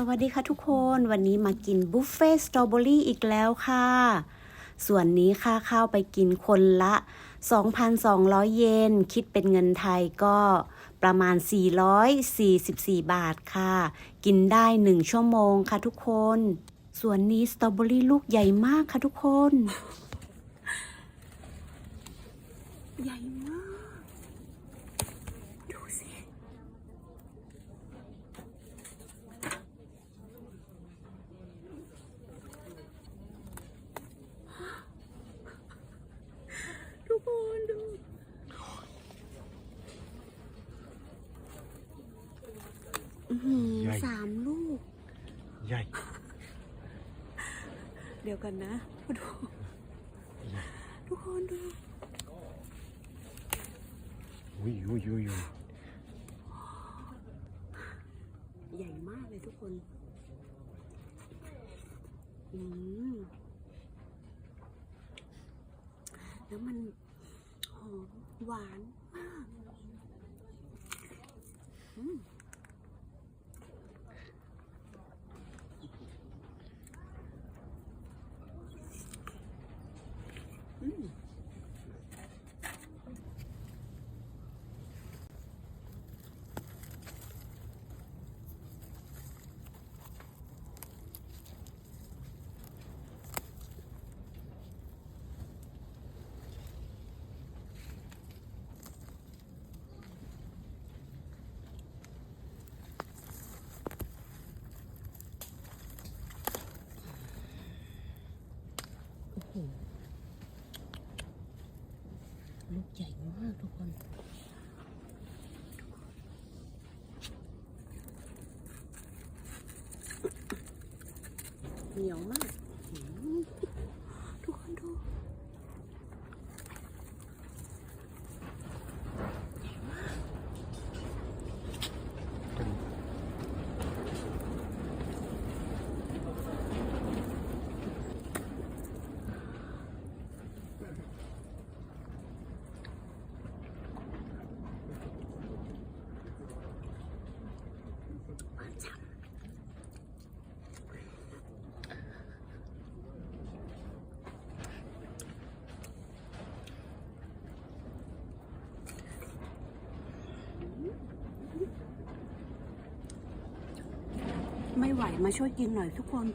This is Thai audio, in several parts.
สวัสดีค่ะทุกคนวันนี้มากินบุฟเฟ่สตรอเบอรี่อีกแล้วค่ะ ส่วนนี้ค่าข้าวไปกินคนละ 2,200 เยน คิดเป็นเงินไทยก็ประมาณ 444 บาทค่ะ กินได้ 1 ชั่วโมงค่ะทุกคน ส่วนนี้สตรอเบอรี่ลูกใหญ่มากค่ะทุกคน ใหญ่มาก ดูสิ ทุกคนดู อื้อหือ ใหญ่ สามลูก ใหญ่ เดี๋ยวกันนะมาดูทุกคนดูอุ้ยอุ้ยอุ้ยอุ้ยใหญ่มากเลยทุกคนอืมแล้วมันหอมหวานมากอืม 牛吗？ ไม่ไหวมาช่วยกินหน่อยทุกคน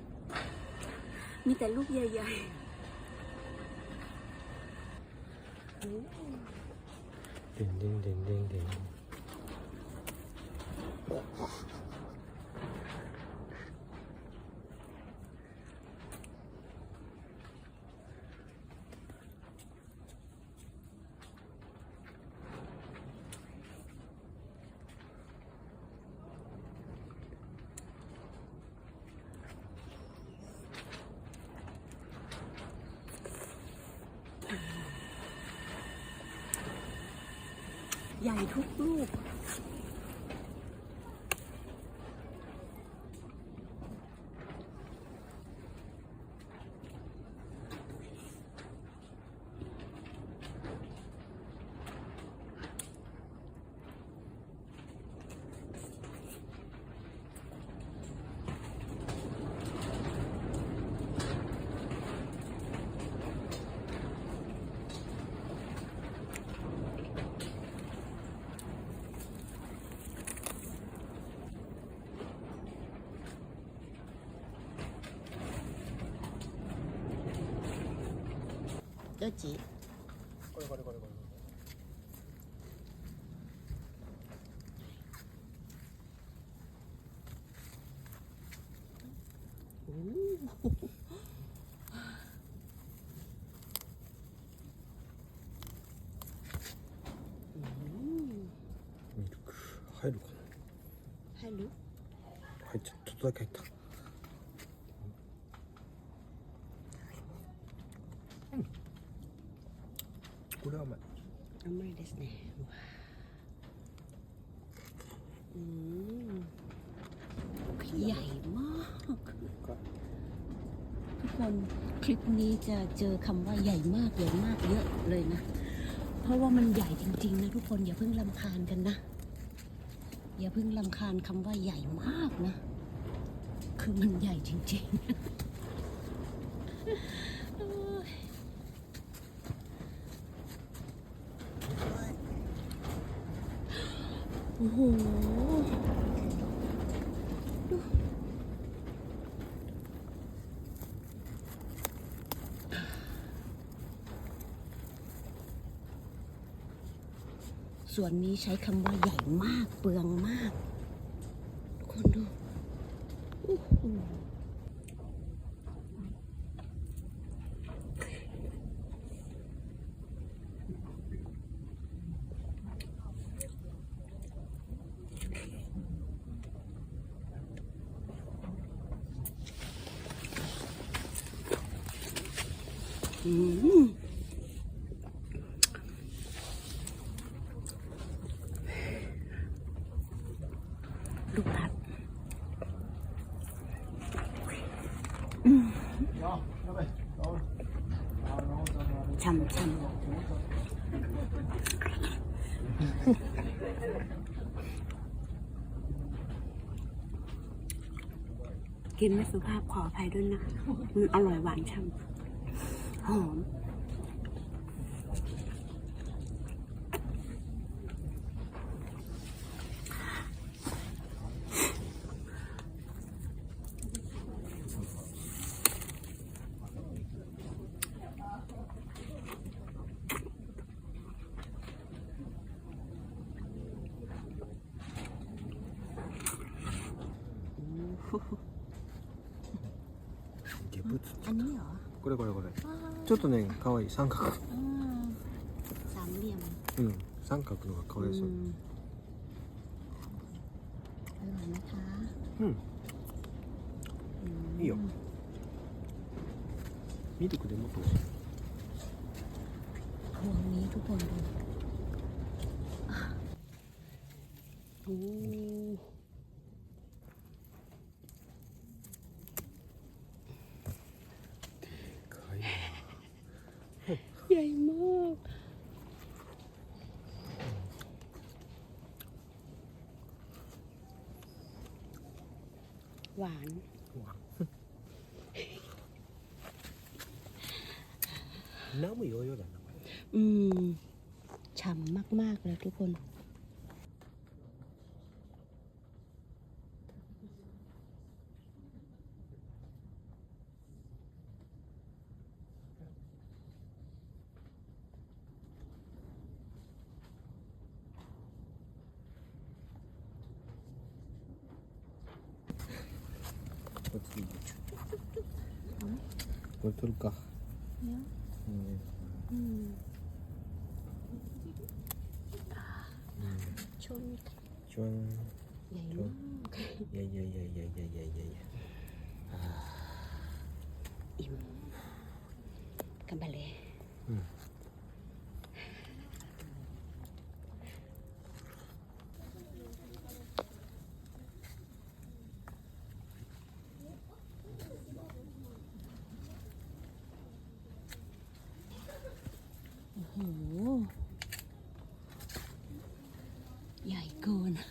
มีแต่ลูกใหญ่ๆเด่นเด่นเด่นเด่นเด่น ใหญ่ทุกลูก どっち？これこれこれこれミルク。入るかな？入る？入っちゃちょっとだけ入った。 これは甘い น้ำมันเดสเน่อืมใหญ่มาก ทุกคนคลิปนี้จะเจอคำว่าใหญ่มากใหญ่มากเยอะเลยนะ เพราะว่ามันใหญ่จริง ๆ นะทุกคนอย่าเพิ่งลำคาญกันนะ อย่าเพิ่งลำคาญคำว่าใหญ่มากนะ คือมันใหญ่จริงๆ อ้โหส่วนนี้ใช้คำว่าใหญ่มากเปลืองมากทุกคนดูโอ้โหอืม ลูกพัดช่ำช่ำกินไม่สุภาพขออภัยด้วยนะมันอร่อยหวานช่ำ หอม ゲブツ อันนี้เหรอ これこれこれち ょっとね可愛い三角 อ่าสามเหลี่ยม うん三角のが可愛いそう อืมอร่อยไหมคะ うんอืม いいよミルクでもっと美味しい พวงนี้ทุกคนดูอ่ะโอ้ หวาน น้ำไม่เยอะเลยนะ อืมฉ่ำมาก ๆ เลยทุกคน 뭘 들을까? 그냥? 음. 음. 아, 좋은. 좋은. 좋은. 야야야야야야야. 아. 임. 간발레. 응. おおやいこうな。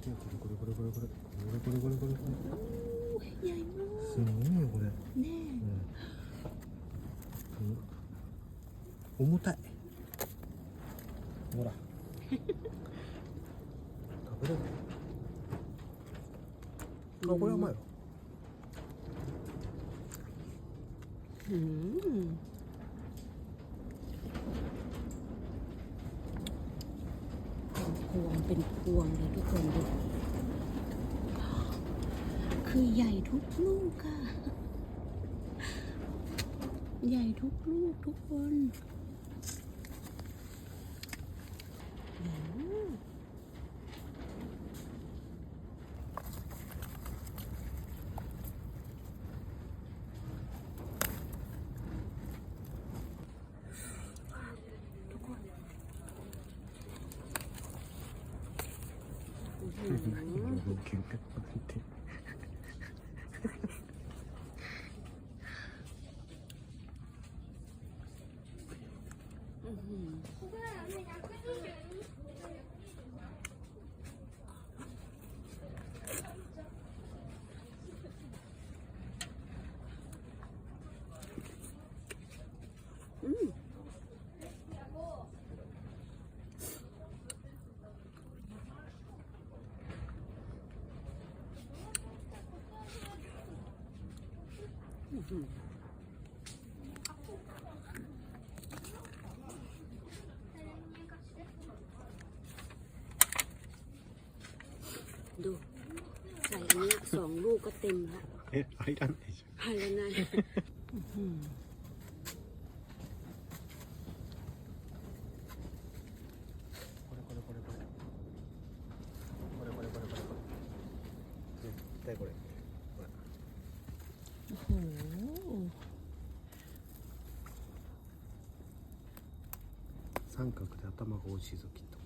これこれこれこれこれこれこれやすごいよこれ、重たいほらあこれはうまいよ เป็นพวงเป็นพวงเลยทุกคนดูคือใหญ่ทุกลูกค่ะ ใหญ่ทุกลูกทุกคน 너무 갱년한데. ดู ใส่อันนี้สองลูกก็เต็มละえ間なไでしょ。入らない。三角で頭が落ちる時と。